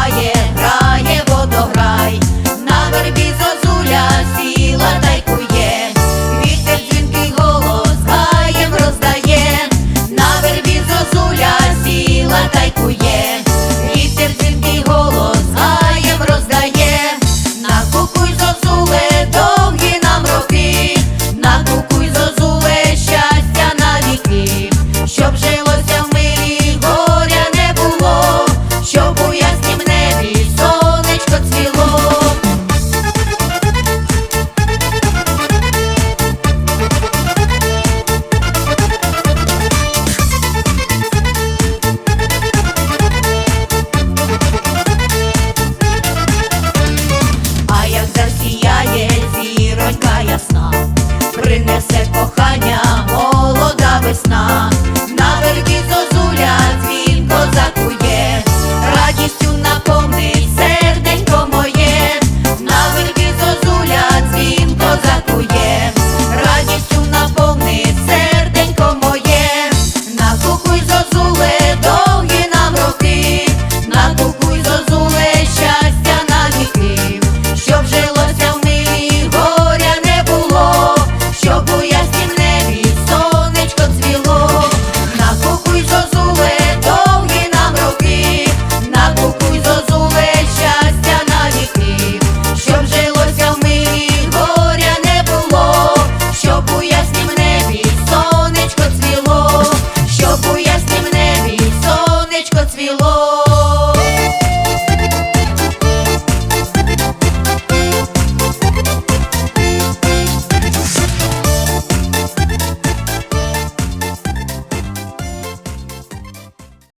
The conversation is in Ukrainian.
грає, грає водограй, на вербі зозуля сіла тайкує, вітер жінки голос гаєм роздає, на вербі зозуля сіла та. ясна принесе.